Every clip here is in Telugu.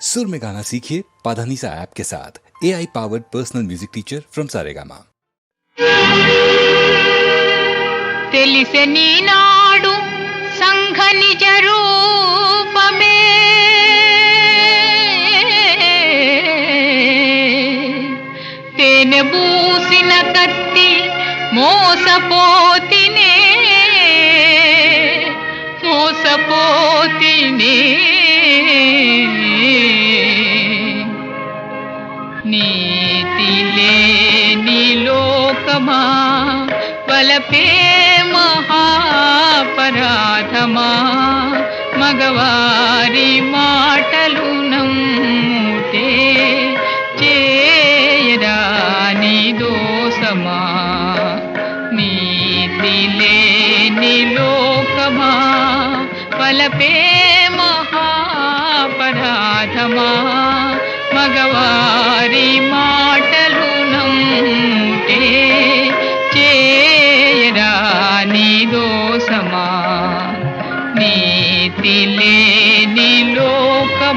सुर में गाना सीखिए पाधानीसा ऐप के साथ A I powered personal music teacher from Saregama తెలిసె నీనాడు సంఘ నిజ రూపమే తేనె బూసిన కత్తి మోసపోతినే మోసపోతినే లోకమా వలపే మహాపరాధమా. మగవారి మాటలు నమ్ముతే చేయరాని దోసమా నీతి లేని లోకమా. వలపే మహాపరాధమా. మగవారి మాటలు నమ్ముతే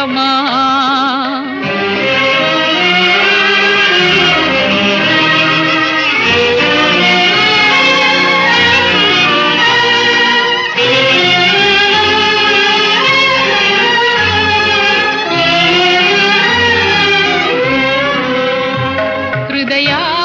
சொந்தமா ஹிருதயா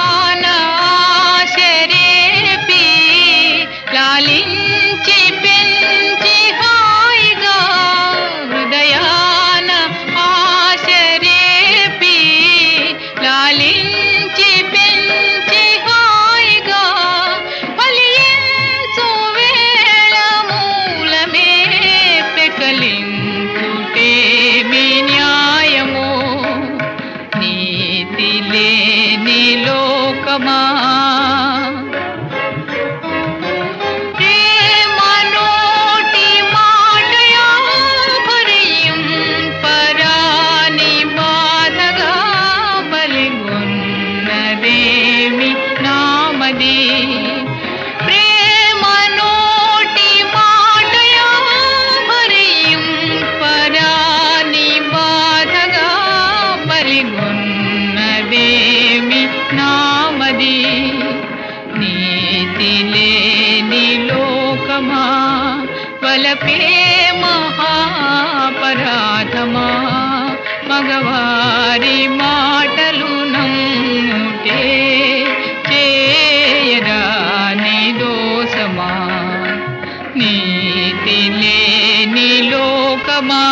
मा వలపే మహాపరాధమా మగవారి మాటలు నమ్ముటే చేయరాని దోసమా నీతి లేని లోకమా